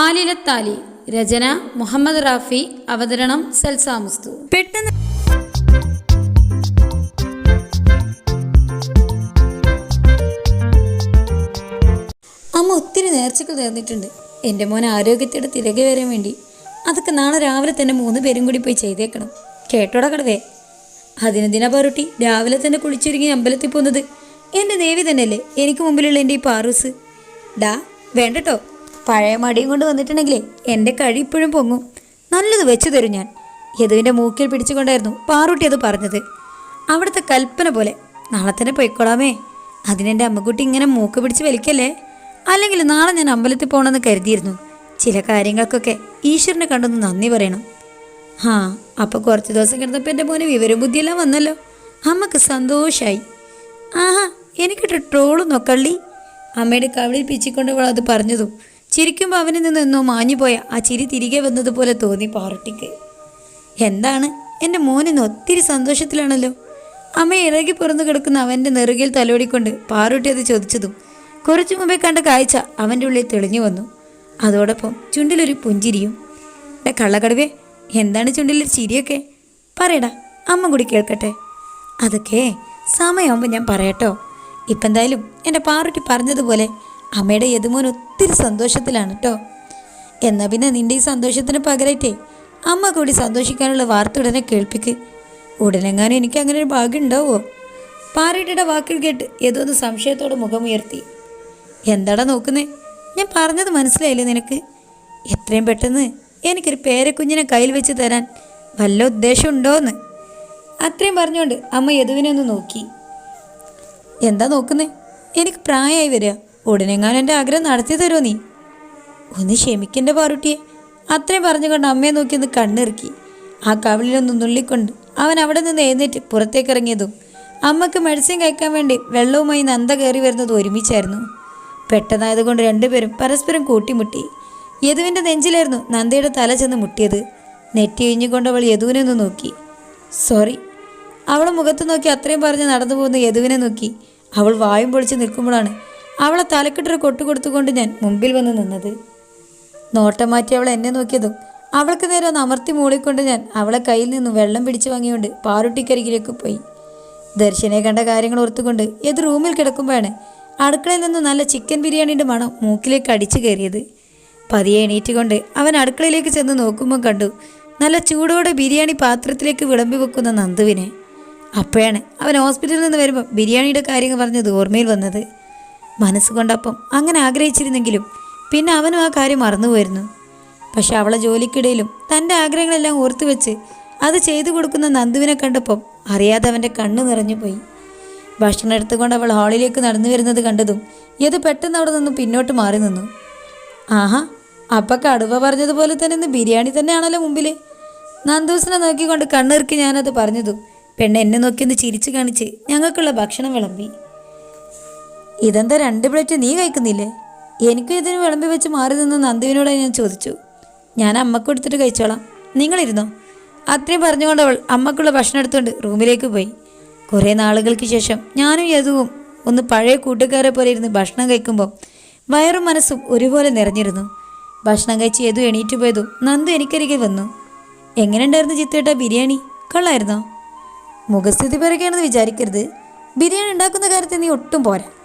ആലിലത്താലി രചന മുഹമ്മദ് റാഫി അവതരണം സൽസാമുസ്തു പെട്ടെന്ന് അമ്മ ഒത്തിരി നേർച്ചകൾ നേർന്നിട്ടുണ്ട്. എന്റെ മോൻ ആരോഗ്യത്തോടെ തിരകെ വരാൻ വേണ്ടി അതൊക്കെ നാളെ രാവിലെ തന്നെ മൂന്ന് പേരും കൂടി പോയി ചെയ്തേക്കണം. കേട്ടോടാ കടവേ? അതിനെന്തിനാ ദിന പാറുട്ടി രാവിലെ തന്നെ കുളിച്ചൊരുങ്ങി അമ്പലത്തിൽ പോകുന്നത് എന്റെ ദേവി തന്നെയല്ലേ? എനിക്ക് മുമ്പിലുള്ള എന്റെ ഈ പാറൂസ്. ഡാ വേണ്ടട്ടോ? പഴയ മടിയും കൊണ്ട് വന്നിട്ടുണ്ടെങ്കിലേ എന്റെ കഴി ഇപ്പോഴും പൊങ്ങും. നല്ലത് വെച്ചു തരും ഞാൻ. യദുവിന്റെ മൂക്കിൽ പിടിച്ചുകൊണ്ടായിരുന്നു പാറുട്ടി അത് പറഞ്ഞത്. അവിടുത്തെ കൽപ്പന പോലെ നാളെ തന്നെ പൊയ്ക്കോളാമേ അതിനെന്റെ അമ്മക്കുട്ടി ഇങ്ങനെ മൂക്ക് പിടിച്ച് വലിക്കല്ലേ? അല്ലെങ്കിൽ നാളെ ഞാൻ അമ്പലത്തിൽ പോകണമെന്ന് കരുതിയിരുന്നു. ചില കാര്യങ്ങൾക്കൊക്കെ ഈശ്വരനെ കണ്ടൊന്ന് നന്ദി പറയണം. ഹാ അപ്പോൾ കുറച്ച് ദിവസം കിടന്നപ്പോൾ എന്റെ മോനെ വിവരം ബുദ്ധിയെല്ലാം വന്നല്ലോ. അമ്മയ്ക്ക് സന്തോഷായി. ആഹാ എനിക്കിട്ട് ട്രോളും നോക്കള്ളി അമ്മയുടെ കവിളിൽ പിച്ചിക്കൊണ്ട് അത് പറഞ്ഞതും ചിരിക്കുമ്പോൾ അവനിൽ നിന്നെന്നോ മാഞ്ഞുപോയ ആ ചിരി തിരികെ വന്നതുപോലെ തോന്നി പാറട്ടിക്ക് എന്താണ്? എന്റെ മോനിന്ന് ഒത്തിരി സന്തോഷത്തിലാണല്ലോ. അമ്മ ഇറകി പുറന്നു കിടക്കുന്ന അവന്റെ നെറുകിൽ തലോടിക്കൊണ്ട് പാറുട്ടി അത് ചോദിച്ചതും കുറച്ചു മുമ്പേ കണ്ട കാഴ്ച അവന്റെ ഉള്ളിൽ തെളിഞ്ഞു വന്നു. അതോടൊപ്പം ചുണ്ടിലൊരു പുഞ്ചിരിയും. എന്റെ കള്ളക്കടവേ എന്താണ് ചുണ്ടിലൊരു ചിരിയൊക്കെ? പറയടാ അമ്മ കൂടി കേൾക്കട്ടെ. അതൊക്കെ? സമയമാകുമ്പോൾ ഞാൻ പറയട്ടോ. ഇപ്പം എന്തായാലും എന്റെ പാറുട്ടി പറഞ്ഞതുപോലെ അമ്മയുടെ യതുമോൻ ഒത്തിരി സന്തോഷത്തിലാണ് കേട്ടോ എന്നാൽ പിന്നെ നിന്റെ ഈ സന്തോഷത്തിന് പകരമായിട്ടേ അമ്മ കൂടി സന്തോഷിക്കാനുള്ള വാർത്ത ഉടനെ കേൾപ്പിക്ക്. ഉടനെങ്ങാനും എനിക്ക് അങ്ങനെ ഒരു ഭാഗ്യം ഉണ്ടാവോ പാറയുടെ വാക്കുകൾ കേട്ട് ഏതോന്ന് സംശയത്തോടെ മുഖമുയർത്തി. എന്താടാ നോക്കുന്നേ? ഞാൻ പറഞ്ഞത് മനസ്സിലായില്ലേ നിനക്ക്? എത്രയും പെട്ടെന്ന് എനിക്കൊരു പേരക്കുഞ്ഞിനെ കയ്യിൽ വെച്ച് തരാൻ വല്ല ഉദ്ദേശം ഉണ്ടോന്ന്? അത്രയും പറഞ്ഞുകൊണ്ട് അമ്മ യദുവിനെ ഒന്ന് നോക്കി. എന്താ നോക്കുന്നേ? എനിക്ക് പ്രായമായി വരിക. ഉടനെങ്ങാനും എന്റെ ആഗ്രഹം നടത്തി തരുമോ നീ? ഒന്ന് ക്ഷമിക്കണ്ട പാറുട്ടിയെ. അത്രയും പറഞ്ഞുകൊണ്ട് അമ്മയെ നോക്കി ഒന്ന് കണ്ണിറുക്കി. ആ കവിളിലൊന്ന് നുള്ളിക്കൊണ്ട് അവൻ അവിടെ നിന്ന് എഴുന്നേറ്റ് പുറത്തേക്ക് ഇറങ്ങിയതും അമ്മയ്ക്ക് മെഡിസിൻ കഴിക്കാൻ വേണ്ടി വെള്ളവുമായി നന്ദ കയറി വരുന്നത് ഒരുമിച്ചായിരുന്നു. പെട്ടെന്നായതുകൊണ്ട് രണ്ടുപേരും പരസ്പരം കൂട്ടിമുട്ടി. യദുവിന്റെ നെഞ്ചിലായിരുന്നു നന്ദയുടെ തല ചെന്ന് മുട്ടിയത്. നെറ്റി ഒഴിഞ്ഞുകൊണ്ട് അവൾ യദുവിനെ ഒന്ന് നോക്കി. സോറി. അവൾ മുഖത്ത് നോക്കി അത്രയും പറഞ്ഞ് നടന്നു പോകുന്ന യദുവിനെ നോക്കി. അവൾ വായും പൊളിച്ച് നിൽക്കുമ്പോഴാണ് അവളെ തലക്കിട്ടൊരു കൊട്ടു കൊടുത്തുകൊണ്ട് ഞാൻ മുമ്പിൽ വന്ന് നിന്നത്. നോട്ടം മാറ്റി അവൾ എന്നെ നോക്കിയതും അവൾക്ക് നേരെ ഒന്ന് അമർത്തി മൂളിക്കൊണ്ട് ഞാൻ അവളെ കയ്യിൽ നിന്നും വെള്ളം പിടിച്ചു വാങ്ങിക്കൊണ്ട് പാറുട്ടിക്കരികിലേക്ക് പോയി. ദർശനെ കണ്ട കാര്യങ്ങൾ ഓർത്തുകൊണ്ട് ഏത് റൂമിൽ കിടക്കുമ്പോഴാണ് അടുക്കളയിൽ നിന്ന് നല്ല ചിക്കൻ ബിരിയാണിയുടെ മണം മൂക്കിലേക്ക് അടിച്ചു കയറിയത്. പതിയെ എണീറ്റുകൊണ്ട് അവൻ അടുക്കളയിലേക്ക് ചെന്ന് നോക്കുമ്പോൾ കണ്ടു നല്ല ചൂടോടെ ബിരിയാണി പാത്രത്തിലേക്ക് വിളമ്പി വെക്കുന്ന നന്ദുവിനെ. അപ്പോഴാണ് അവൻ ഹോസ്പിറ്റലിൽ നിന്ന് വരുമ്പോൾ ബിരിയാണിയുടെ കാര്യങ്ങൾ പറഞ്ഞത് ഓർമ്മയിൽ വന്നത്. മനസ്സുകൊണ്ടപ്പം അങ്ങനെ ആഗ്രഹിച്ചിരുന്നെങ്കിലും പിന്നെ അവനും ആ കാര്യം മറന്നുപോയിരുന്നു. പക്ഷെ അവളെ ജോലിക്കിടയിലും തന്റെ ആഗ്രഹങ്ങളെല്ലാം ഓർത്തു വെച്ച് അത് ചെയ്തു കൊടുക്കുന്ന നന്ദുവിനെ കണ്ടപ്പം അറിയാതെ അവന്റെ കണ്ണു നിറഞ്ഞു പോയി. ഭക്ഷണം എടുത്തുകൊണ്ട് അവൾ ഹാളിലേക്ക് നടന്നു വരുന്നത് കണ്ടതും ഇത് പെട്ടെന്ന് അവിടെ നിന്ന് പിന്നോട്ട് മാറി നിന്നു. ആഹാ അപ്പം കടുവ പറഞ്ഞതുപോലെ തന്നെ ഇന്ന് ബിരിയാണി തന്നെയാണല്ലോ മുമ്പിൽ നന്ദൂസിനെ നോക്കിക്കൊണ്ട് കണ്ണിറുക്കി ഞാനത് പറഞ്ഞതും പെണ്ണ് എന്നെ നോക്കിയൊന്ന് ചിരിച്ചു കാണിച്ച് ഞങ്ങൾക്കുള്ള ഭക്ഷണം വിളമ്പി. ഇതെന്താ രണ്ട് പ്ലേറ്റ് നീ കഴിക്കുന്നില്ലേ? എനിക്ക് ഇതിന് വിളമ്പി വെച്ച് മാറി നിന്ന് നന്ദുവിനോട് ഞാൻ ചോദിച്ചു. ഞാൻ അമ്മയ്ക്ക് കൊടുത്തിട്ട് കഴിച്ചോളാം. നിങ്ങളിരുന്നോ? അത്രയും പറഞ്ഞുകൊണ്ട് അവൾ അമ്മക്കുള്ള ഭക്ഷണം എടുത്തുകൊണ്ട് റൂമിലേക്ക് പോയി. കുറേ നാളുകൾക്ക് ശേഷം ഞാനും യദുവും ഒന്ന് പഴയ കൂട്ടുകാരെ പോലെ ഇരുന്ന് ഭക്ഷണം കഴിക്കുമ്പോൾ വയറും മനസ്സും ഒരുപോലെ നിറഞ്ഞിരുന്നു. ഭക്ഷണം കഴിച്ച് യദു എണീറ്റ് പോയതും നന്ദു എനിക്കരികെ വന്നു. എങ്ങനെയുണ്ടായിരുന്നു ചിത്തേട്ട ബിരിയാണി? കൊള്ളായിരുന്നോ? മുഖസ്ഥിതി പറയുകയാണെന്ന് വിചാരിക്കരുത്. ബിരിയാണി ഉണ്ടാക്കുന്ന കാര്യത്തിൽ നീ ഒട്ടും പോരാ.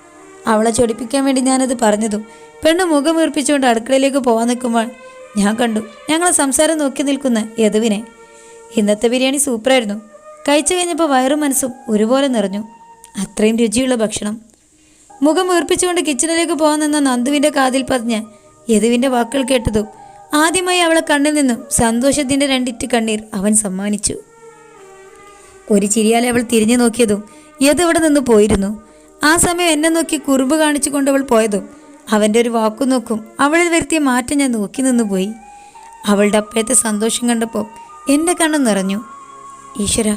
അവളെ ചൊടിപ്പിക്കാൻ വേണ്ടി ഞാനത് പറഞ്ഞതും പെണ്ണ് മുഖം വീർപ്പിച്ചുകൊണ്ട് അടുക്കളയിലേക്ക് പോകാൻ നിൽക്കുമ്പോൾ ഞാൻ കണ്ടു ഞങ്ങളെ സംസാരം നോക്കി നിൽക്കുന്ന യദുവിനെ. ഇന്നത്തെ ബിരിയാണി സൂപ്പറായിരുന്നു. കഴിച്ചു കഴിഞ്ഞപ്പോൾ വയറും മനസ്സും ഒരുപോലെ നിറഞ്ഞു. അത്രയും രുചിയുള്ള ഭക്ഷണം. മുഖം വീർപ്പിച്ചുകൊണ്ട് കിച്ചണിലേക്ക് പോകാൻ നിന്ന നന്ദുവിന്റെ കാതിൽ പതിഞ്ഞ് യദുവിന്റെ വാക്കുകൾ കേട്ടതും ആദ്യമായി അവളെ കണ്ണിൽ നിന്നും സന്തോഷത്തിന്റെ രണ്ടിറ്റ് കണ്ണീർ അവൻ സമ്മാനിച്ചു. ഒരു ചിരിയാലെ അവൾ തിരിഞ്ഞു നോക്കിയതും യദു അവിടെ നിന്ന് പോയിരുന്നു. ആ സമയം എന്നെ നോക്കി കുറുമ്പ് കാണിച്ചുകൊണ്ട് അവൾ പോയതും അവന്റെ ഒരു വാക്കു നോക്കും അവളിൽ വരുത്തിയ മാറ്റം ഞാൻ നോക്കി നിന്ന് പോയി. അവളുടെ അപ്പോഴത്തെ സന്തോഷം കണ്ടപ്പോൾ എന്റെ കണ്ണ് നിറഞ്ഞു. ഈശ്വര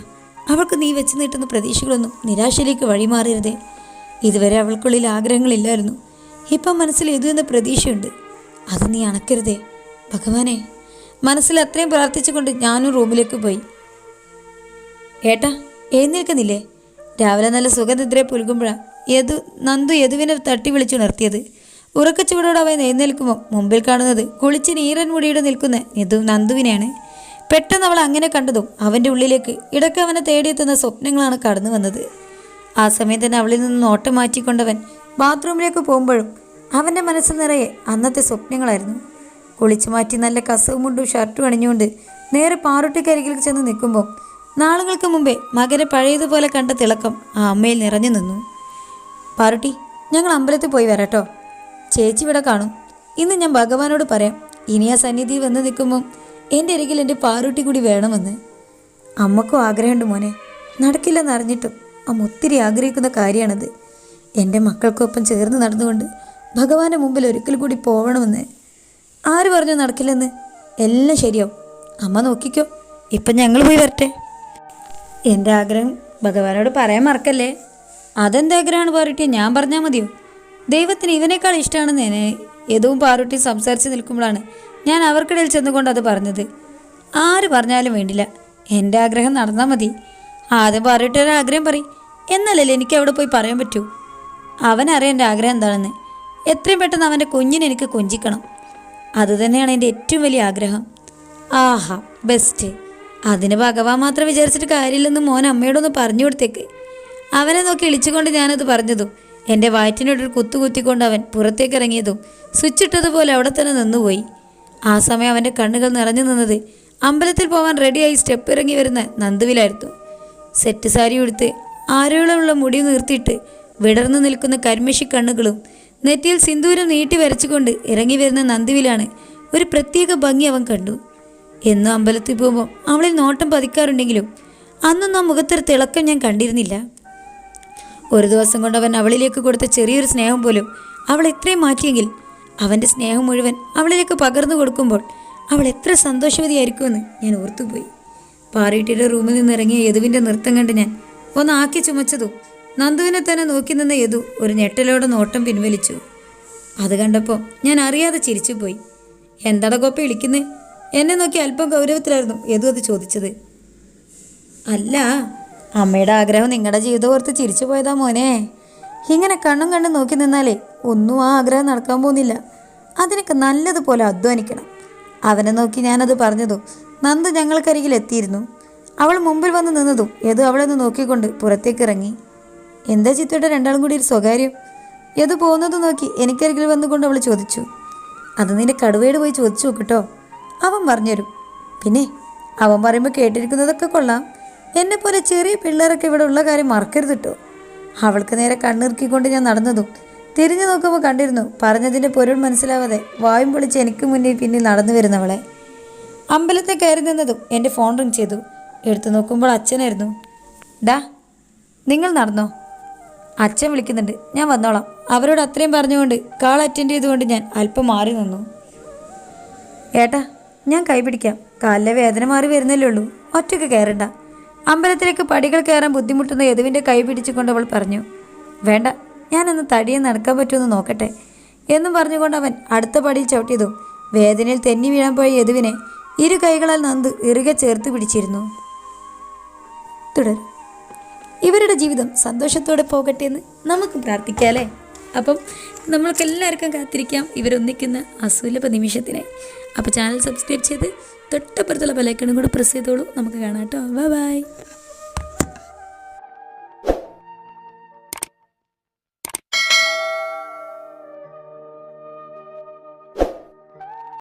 അവൾക്ക് നീ വെച്ച് നീട്ടുന്ന പ്രതീക്ഷകളൊന്നും നിരാശയിലേക്ക് വഴിമാറരുതേ. ഇതുവരെ അവൾക്കുള്ളിൽ ആഗ്രഹങ്ങളില്ലായിരുന്നു. ഇപ്പം മനസ്സിൽ ഇതു എന്ന പ്രതീക്ഷയുണ്ട്. അത് നീ അണക്കരുതേ. ഭഗവാനെ മനസ്സിൽ അത്രയും പ്രാർത്ഥിച്ചുകൊണ്ട് ഞാനും റൂമിലേക്ക് പോയി. ഏട്ടാ എഴുന്നേൽക്കുന്നില്ലേ? രാവിലെ നല്ല സുഖനിദ്രയെ പുൽകുമ്പോഴാണ് യദു നന്ദു യദുവിനെ തട്ടി വിളിച്ചു വിളിച്ചുണർത്തിയത് ഉറക്കച്ചുവടോടെ അവൻ എഴുന്നേൽക്കുമ്പോൾ മുമ്പിൽ കാണുന്നത് കുളിച്ച് നീരൻ മുടിയുടെ നിൽക്കുന്ന യദു നന്ദുവിനെയാണ്. പെട്ടെന്ന് അവൾ അങ്ങനെ കണ്ടതും അവന്റെ ഉള്ളിലേക്ക് ഇടയ്ക്ക് അവനെ തേടിയെത്തുന്ന സ്വപ്നങ്ങളാണ് കടന്നു വന്നത്. ആ സമയം തന്നെ അവളിൽ നിന്ന് നോട്ടം മാറ്റിക്കൊണ്ടവൻ ബാത്റൂമിലേക്ക് പോകുമ്പോഴും അവന്റെ മനസ്സിൽ നിറയെ അന്നത്തെ സ്വപ്നങ്ങളായിരുന്നു. കുളിച്ചു മാറ്റി നല്ല കസവും മുണ്ടും ഷർട്ടും അണിഞ്ഞുകൊണ്ട് നേരെ പാറുട്ടിക്കരികിൽ ചെന്ന് നിൽക്കുമ്പോൾ നാളുകൾക്ക് മുമ്പേ മകനെ പഴയതുപോലെ കണ്ട തിളക്കം ആ അമ്മയിൽ നിറഞ്ഞു നിന്നു. പാറുട്ടി ഞങ്ങൾ അമ്പലത്തിൽ പോയി വരാട്ടോ. ചേച്ചി ഇവിടെ കാണും. ഇന്ന് ഞാൻ ഭഗവാനോട് പറയാം ഇനി ആ സന്നിധി വന്ന് നിൽക്കുമ്പോൾ എന്റെ അരികിൽ എന്റെ പാറുട്ടി കൂടി വേണമെന്ന്. അമ്മക്കും ആഗ്രഹമുണ്ട് മോനെ. നടക്കില്ലെന്ന് അറിഞ്ഞിട്ടും അമ്മ ഒത്തിരി ആഗ്രഹിക്കുന്ന കാര്യമാണത്. എന്റെ മക്കൾക്കൊപ്പം ചേർന്ന് നടന്നുകൊണ്ട് ഭഗവാന്റെ മുമ്പിൽ ഒരിക്കൽ കൂടി പോകണമെന്ന് ആര് പറഞ്ഞു നടക്കില്ലെന്ന്? എല്ലാം ശരിയാവും. അമ്മ നോക്കിക്കോ. ഇപ്പം ഞങ്ങൾ പോയി വരട്ടെ. എന്റെ ആഗ്രഹം ഭഗവാനോട് പറയാൻ മറക്കല്ലേ? അതെന്ത് ആഗ്രഹമാണ് ഞാൻ പറഞ്ഞാൽ മതിയോ? ദൈവത്തിന് ഇവനേക്കാൾ ഇഷ്ടമാണെന്ന് എന്നെ ഏതും പാറുട്ടി സംസാരിച്ച് നിൽക്കുമ്പോഴാണ് ഞാൻ അവർക്കിടയിൽ ചെന്നുകൊണ്ട് അത് പറഞ്ഞത്. ആര് പറഞ്ഞാലും വേണ്ടില്ല. എന്റെ ആഗ്രഹം നടന്നാൽ മതി. ആദ്യം പാറുട്ടിയുടെ ആഗ്രഹം പറയും. എന്നല്ലേ എനിക്ക് അവിടെ പോയി പറയാൻ പറ്റൂ? അവനറിയാം എന്റെ ആഗ്രഹം എന്താണെന്ന്. എത്രയും പെട്ടെന്ന് അവന്റെ കുഞ്ഞിനെ എനിക്ക് കൊഞ്ചിക്കണം. അതുതന്നെയാണ് എന്റെ ഏറ്റവും വലിയ ആഗ്രഹം. ആഹാ ബെസ്റ്റ് അതിന് ഭഗവാൻ മാത്രം വിചാരിച്ചിട്ട് കാര്യമില്ലെന്ന് മോൻ അമ്മയോടൊന്ന് പറഞ്ഞു കൊടുത്തേക്ക്. അവനെ നോക്കി ഇളിച്ചുകൊണ്ട് ഞാനത് പറഞ്ഞതും എന്റെ വയറ്റിനോടൊരു കുത്തുകുത്തിക്കൊണ്ട് അവൻ പുറത്തേക്ക് ഇറങ്ങിയതും സ്വിച്ചിട്ടതുപോലെ അവിടെ തന്നെ നിന്നുപോയി. ആ സമയം അവന്റെ കണ്ണുകൾ നിറഞ്ഞു നിന്നത് അമ്പലത്തിൽ പോകാൻ റെഡിയായി സ്റ്റെപ്പ് ഇറങ്ങി വരുന്ന നന്ദുവിലായിരുന്നു. സെറ്റ് സാരി ഉടുത്ത് ആരോളമുള്ള മുടി നിർത്തിയിട്ട് വിടർന്നു നിൽക്കുന്ന കരിമഷി കണ്ണുകളും നെറ്റിയിൽ സിന്ദൂരം നീട്ടി വരച്ചുകൊണ്ട് ഇറങ്ങി വരുന്ന നന്ദുവിലാണ് ഒരു പ്രത്യേക ഭംഗി അവൻ കണ്ടു. എന്നും അമ്പലത്തിൽ പോകുമ്പോൾ അവളിൽ നോട്ടം പതിക്കാറുണ്ടെങ്കിലും അന്നൊന്നും ആ മുഖത്തൊരു തിളക്കം ഞാൻ കണ്ടിരുന്നില്ല. ഒരു ദിവസം കൊണ്ട് അവൻ അവളിലേക്ക് കൊടുത്ത ചെറിയൊരു സ്നേഹം പോലും അവൾ ഇത്രയും മാറ്റിയെങ്കിൽ അവന്റെ സ്നേഹം മുഴുവൻ അവളിലേക്ക് പകർന്നു കൊടുക്കുമ്പോൾ അവൾ എത്ര സന്തോഷവതിയായിരിക്കുമെന്ന് ഞാൻ ഓർത്തുപോയി. പാറീട്ടിയുടെ റൂമിൽ നിന്ന് ഇറങ്ങിയ യദുവിന്റെ നൃത്തം കണ്ട് ഞാൻ ഒന്ന് ആക്കി ചുമച്ചതും നന്ദുവിനെ തന്നെ നോക്കി നിന്ന യദു ഒരു ഞെട്ടലോടെ നോട്ടം പിൻവലിച്ചു. അത് കണ്ടപ്പോൾ ഞാൻ അറിയാതെ ചിരിച്ചുപോയി. എന്താടാ കോപ്പ വിളിക്കുന്നത് എന്നെ നോക്കി അല്പം ഗൗരവത്തിലായിരുന്നു യദു അത് ചോദിച്ചത്. അല്ല അമ്മയുടെ ആഗ്രഹം നിങ്ങളുടെ ജീവിതം ഓർത്ത് ചിരിച്ചു പോയതാ മോനെ. ഇങ്ങനെ കണ്ണും കണ്ടും നോക്കി നിന്നാലേ ഒന്നും ആ ആഗ്രഹം നടക്കാൻ പോകുന്നില്ല. അതിനൊക്കെ നല്ലതുപോലെ അധ്വാനിക്കണം. അവനെ നോക്കി ഞാനത് പറഞ്ഞതും നന്ദു ഞങ്ങൾക്കരികിൽ എത്തിയിരുന്നു. അവൾ മുമ്പിൽ വന്ന് നിന്നതും യദു അവളെ ഒന്ന് നോക്കിക്കൊണ്ട് പുറത്തേക്ക് ഇറങ്ങി എന്താ ചിത്തയുടെ രണ്ടാളും കൂടി ഒരു സ്വകാര്യം? യദു പോകുന്നത് നോക്കി എനിക്കരികിൽ വന്നുകൊണ്ട് അവൾ ചോദിച്ചു. അത് നിന്റെ കടുവയോട് പോയി ചോദിച്ചു നോക്കട്ടോ അവൻ പറഞ്ഞുതരും. പിന്നെ അവൻ പറയുമ്പോൾ കേട്ടിരിക്കുന്നതൊക്കെ കൊള്ളാം. എന്നെ പോലെ ചെറിയ പിള്ളേരൊക്കെ ഇവിടെ ഉള്ള കാര്യം മറക്കരുത് കേട്ടോ അവൾക്ക് നേരെ കണ്ണിറുക്കിക്കൊണ്ട് ഞാൻ നടന്നതും തിരിഞ്ഞു നോക്കുമ്പോൾ കണ്ടിരുന്നു പറഞ്ഞതിന്റെ പൊരുൾ മനസ്സിലാവാതെ വായും പൊളിച്ച് എനിക്ക് മുന്നിൽ പിന്നിൽ നടന്നു വരുന്നവളെ. അമ്പലത്തെ കയറി നിന്നതും എന്റെ ഫോൺ റിങ് ചെയ്തു. എടുത്തു നോക്കുമ്പോൾ അച്ഛനായിരുന്നു. ഡാ നിങ്ങൾ നടന്നോ? അച്ഛൻ വിളിക്കുന്നുണ്ട്. ഞാൻ വന്നോളാം. അവരോട് അത്രയും പറഞ്ഞുകൊണ്ട് കാൾ അറ്റൻഡ് ചെയ്തുകൊണ്ട് ഞാൻ അല്പം മാറി നിന്നു. ഏട്ടാ ഞാൻ കൈപിടിക്കാം കാലിലെ വേദന മാറി വരുന്നല്ലേ ഉള്ളൂ. ഒറ്റയ്ക്ക് കയറണ്ട. അമ്പലത്തിലേക്ക് പടികൾ കയറാൻ ബുദ്ധിമുട്ടുന്ന യദുവിന്റെ കൈ പിടിച്ചുകൊണ്ട് അവൾ പറഞ്ഞു വേണ്ട ഞാനൊന്ന് തടിയെ നടക്കാൻ പറ്റുമെന്ന് നോക്കട്ടെ എന്നും പറഞ്ഞുകൊണ്ട് അവൻ അടുത്ത പടിയിൽ ചവിട്ടിയതു വേദനയിൽ തെന്നി വീഴാൻ പോയ യദുവിനെ ഇരു കൈകളാൽ നന്ദ് ഇറുകെ ചേർത്ത് പിടിച്ചിരുന്നു. തുടരും ഇവരുടെ ജീവിതം സന്തോഷത്തോടെ പോകട്ടെ എന്ന് നമുക്ക് പ്രാർത്ഥിക്കാം അല്ലേ? അപ്പം നമ്മൾക്ക് എല്ലാവർക്കും കാത്തിരിക്കാം. ഇവരൊന്നിക്കുന്ന അസുലഭ നിമിഷത്തിനെ. അപ്പോൾ ചാനൽ സബ്സ്ക്രൈബ് ചെയ്ത് തൊട്ടപ്പുറത്തുള്ള ബെലൈക്കണും കൂടെ പ്രസ് ചെയ്തോളൂ. നമുക്ക് കാണാം കേട്ടോ. Bye bye.